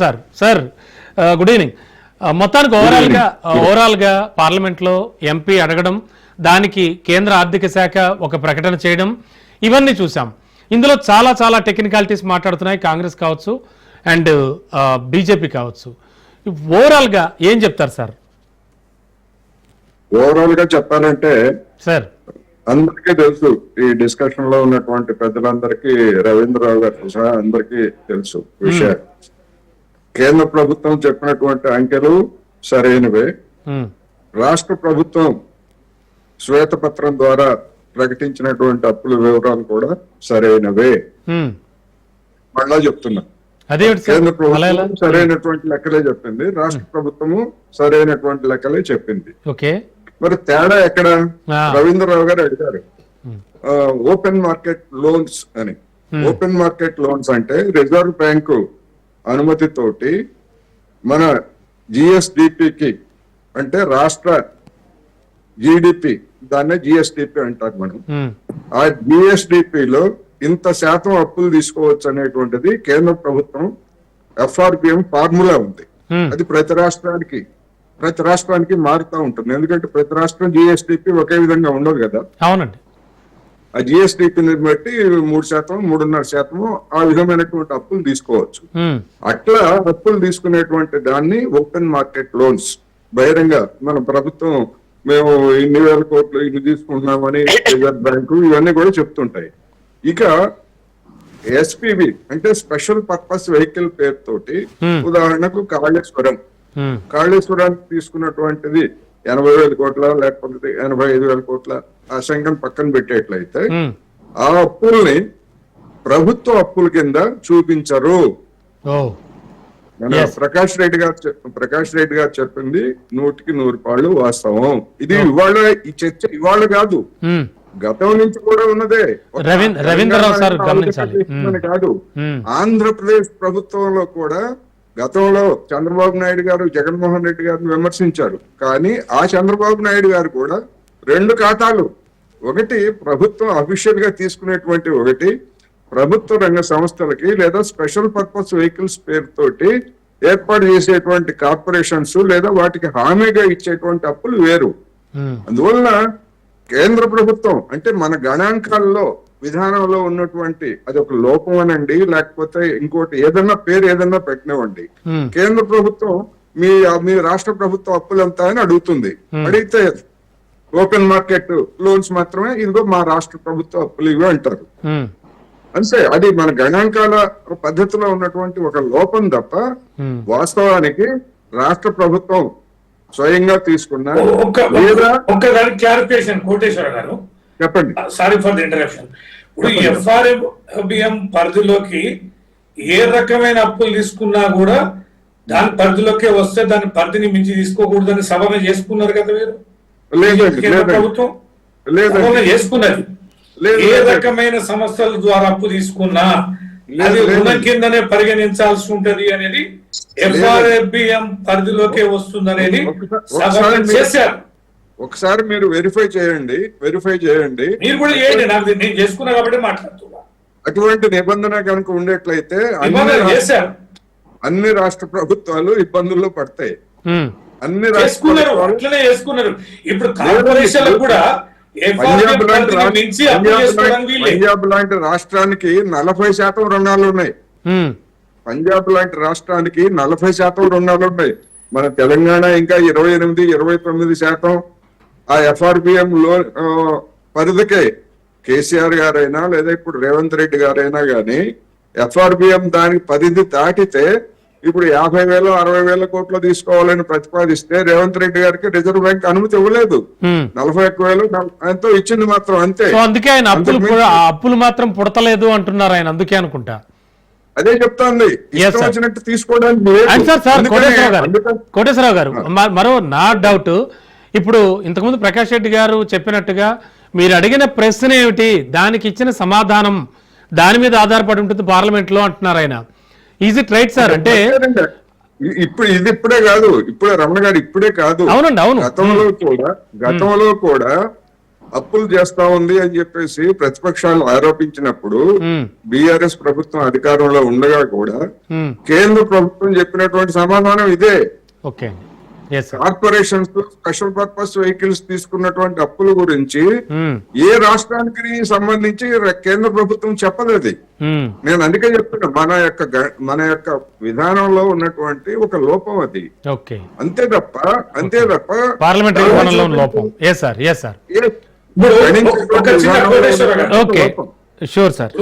Sir sir good evening మొత్తానికి ఓవరాల్గా ఓవరాల్గా పార్లమెంట్లో ఎంపీ అడగడం దానికి కేంద్ర ఆర్థిక శాఖ ఒక ప్రకటన చేయడం ఇవన్నీ చూసాం ఇందులో చాలా చాలా టెక్నికాలిటీస్ మాట్లాడుతున్నాయి కాంగ్రెస్ కావచ్చు అండ్ బీజేపీ కావచ్చు. ఓవరాల్గా ఏం చెప్తారు సార్? ఓవరాల్గా చెప్పాలంటే సార్. అందరికీ తెలుసు ఈ డిస్కషన్లో ఉన్నటువంటి పెద్దలందరికీ రవీంద్రరావు గారు సహా అందరికీ తెలుసు విషయాలు. కేంద్ర ప్రభుత్వం చెప్పినటువంటి అంకెలు సరైనవే. రాష్ట్ర ప్రభుత్వం శ్వేతపత్రం ద్వారా ప్రకటించినటువంటి అప్పుల వివరాలు కూడా సరైనవే. మళ్ళా చెప్తున్నా. కేంద్ర ప్రభుత్వం సరైనటువంటి లెక్కలే చెప్పింది. రాష్ట్ర ప్రభుత్వము సరైనటువంటి లెక్కలే చెప్పింది. మరి తేడా ఎక్కడ. రవీంద్రరావు గారు అడిగారు. ఓపెన్ మార్కెట్ లోన్స్ అని. ఓపెన్ మార్కెట్ లోన్స్ అంటే రిజర్వ్ బ్యాంకు అనుమతితోటి మన జిఎస్డిపికి అంటే రాష్ట్ర జిడిపి దాన్నే జిఎస్డిపి అంటారు మనం. ఆ జిఎస్డిపి లో ఇంత శాతం అప్పులు తీసుకోవచ్చు అనేటువంటిది కేంద్ర ప్రభుత్వం ఎఫ్ఆర్బిఎం ఫార్ములా ఉంది. అది ప్రతి రాష్ట్రానికి ప్రతి రాష్ట్రానికి మారుతూ ఉంటుంది. ఎందుకంటే ప్రతి రాష్ట్రం జిఎస్టిపి ఒకే విధంగా ఉండదు కదా. అవునండి. ఆ జిఎస్టిపిని బట్టి మూడు శాతం మూడున్నర శాతం ఆ విధమైనటువంటి అప్పులు తీసుకోవచ్చు. అట్లా అప్పులు తీసుకునేటువంటి దాన్ని ఓపెన్ మార్కెట్ లోన్స్ బహిరంగ మన ప్రభుత్వం మేము ఇన్ని వేల కోట్లు ఇన్ని తీసుకుంటున్నామని రిజర్వ్ బ్యాంకు ఇవన్నీ కూడా చెప్తుంటాయి. ఇక ఎస్పీవి అంటే స్పెషల్ పర్పస్ వెహికల్ పేరుతోటి. ఉదాహరణకు కాళేశ్వరం. కాళేశ్వరానికి తీసుకున్నటువంటిది ఎనభై వేల కోట్ల లేకపోతే ఎనభై ఐదు వేల కోట్ల ఆ సంఖ్యను పక్కన పెట్టేట్లయితే. ఆ అప్పుల్ని ప్రభుత్వ అప్పుల కింద చూపించరు. ప్రకాష్ రెడ్డి గారు ప్రకాష్ రెడ్డి గారు చెప్పింది నూటికి నూరు పాళ్ళు వాస్తవం. ఇది ఇవాళ ఈ చర్చ ఇవాళ కాదు. గతం నుంచి కూడా ఉన్నదే. కాదు. ఆంధ్రప్రదేశ్ ప్రభుత్వంలో కూడా గతంలో చంద్రబాబు నాయుడు గారు జగన్మోహన్ రెడ్డి గారిని విమర్శించారు. కానీ ఆ చంద్రబాబు నాయుడు గారు కూడా రెండు ఖాతాలు ఒకటి ప్రభుత్వం అఫీషియల్గా తీసుకునేటువంటి ఒకటి ప్రభుత్వ రంగ సంస్థలకి లేదా స్పెషల్ పర్పస్ వెహికల్స్ పేరుతోటి ఏర్పాటు చేసేటువంటి కార్పొరేషన్స్ లేదా వాటికి హామీగా ఇచ్చేటువంటి అప్పులు వేరు. ఉమ్, అందువలన కేంద్ర ప్రభుత్వం అంటే మన గణాంకాల్లో విధానంలో ఉన్నటువంటి అది ఒక లోపం అనండి లేకపోతే ఇంకోటి ఏదన్నా పేరు ఏదన్నా పెట్టినవ్వండి. ఉమ్, కేంద్ర ప్రభుత్వం మీ మీ రాష్ట్ర ప్రభుత్వ అప్పులు ఎంత అని అడుగుతుంది. అడిగితే ఓపెన్ మార్కెట్ లోన్స్ మాత్రమే ఇదిగో మా రాష్ట్ర ప్రభుత్వ అప్పులు ఇవి అంటారు అంతే అది మన గణాంకాల పద్ధతిలో ఉన్నటువంటి ఒక లోపం తప్ప. వాస్తవానికి రాష్ట్ర ప్రభుత్వం స్వయంగా తీసుకున్న లేదా ఒక్క క్లారిఫికేషన్ కోటేశ్వర గారు. చెప్పండి. సారీ ఫర్ ది ఇంటరప్షన్ ఇప్పుడు ఎఫ్ఆర్ఎం పరిధిలోకి ఏ రకమైన అప్పులు తీసుకున్నా కూడా దాని పరిధిలోకే వస్తే దాని పరిధిని మించి తీసుకోకూడదని సవరణ చేసుకున్నారు కదా మీరు? ప్రభుత్వం చేసుకున్నది లేదు, ఏ లేదు. రకమైన సంస్థల ద్వారా అప్పు తీసుకున్నా అది. రుణం కిందనే పరిగణించాల్సి ఉంటది అనేది ఎఫ్ఆర్ఎఫ్బిఎం పరిధిలోకే వస్తుందనేది చేశారు. ఒకసారి మీరు వెరిఫై చేయండి వెరిఫై చేయండి. మీరు కూడా చేయండి నాకు నేను చేసుకున్నా కాబట్టి మాట్లాడుతున్నా. అటువంటి నిబంధన కనుక ఉండేట్లయితే అన్ని రాష్ట్ర- చేశారు. అన్ని రాష్ట్ర ప్రభుత్వాలు ఇబ్బందుల్లో పడతాయి. అన్ని ప్రభుత్వాలు అట్లనే చేసుకున్నారు. ఇప్పుడు కార్పొరేషన్లకు కూడా పంజాబ్ లాంటి రాష్ట్రానికి నలభై శాతం రుణాలు ఉన్నాయి. పంజాబ్ లాంటి రాష్ట్రానికి నలభై శాతం రుణాలు ఉన్నాయి. మన తెలంగాణ ఇంకా ఇరవై ఎనిమిది ఇరవై తొమ్మిది శాతం ఆ ఎఫ్ఆర్బిఎం లో పరిధికే కేసీఆర్ గారైనా లేదా ఇప్పుడు రేవంత్ రెడ్డి గారైనా గాని ఎఫ్ఆర్బిఎం దానికి పరిధి దాటితే ఇప్పుడు యాభై వేలు అరవై వేల కోట్లు తీసుకోవాలని ప్రతిపాదిస్తే రేవంత్ రెడ్డి గారికి రిజర్వ్ బ్యాంక్ అనుమతి ఇవ్వలేదు. నలభై ఒక్క వేలు ఎంతో ఇచ్చింది మాత్రం అంతే. అందుకే ఆయన అప్పులు అప్పులు మాత్రం పుడతలేదు అంటున్నారు ఆయన అందుకే అనుకుంటా. అదే sir. వచ్చినట్టు తీసుకోవడానికి కోటేశ్వరరావు గారు మరో నా డౌట్ ఇప్పుడు ఇంతకుముందు ప్రకాష్ రెడ్డి గారు చెప్పినట్టుగా మీరు అడిగిన ప్రశ్న ఏమిటి? దానికి ఇచ్చిన సమాధానం దాని మీద ఆధారపడి ఉంటుంది పార్లమెంట్లో అంటున్నారు ఆయన. ఈజ్ ఇట్ రైట్ సార్ అంటే ఇప్పుడు ఇది ఇప్పుడే కాదు. ఇప్పుడే రమణ గారు ఇప్పుడే కాదు. అవునండి అవును. గతంలో కూడా గతంలో కూడా అప్పులు చేస్తా ఉంది అని చెప్పేసి ప్రతిపక్షాలు ఆరోపించినప్పుడు ఉమ్, బీఆర్ఎస్ ప్రభుత్వం అధికారంలో ఉండగా కూడా కేంద్ర ప్రభుత్వం చెప్పినటువంటి సమాధానం ఇదే. Okay corporations special purpose vehicles తీసుకున్నటువంటి అప్పుల గురించి ఉమ్, ఏ రాష్ట్రానికి సంబంధించి కేంద్ర ప్రభుత్వం చెప్పదు అది ఉమ్, నేను అందుకే చెప్తున్నా మన యొక్క మన యొక్క విధానంలో ఉన్నటువంటి ఒక లోపం అది. ఓకే. అంతే తప్ప అంతే తప్ప పార్లమెంటరీ లోపం. సార్ సార్ ఓకే లోపం. Sure sir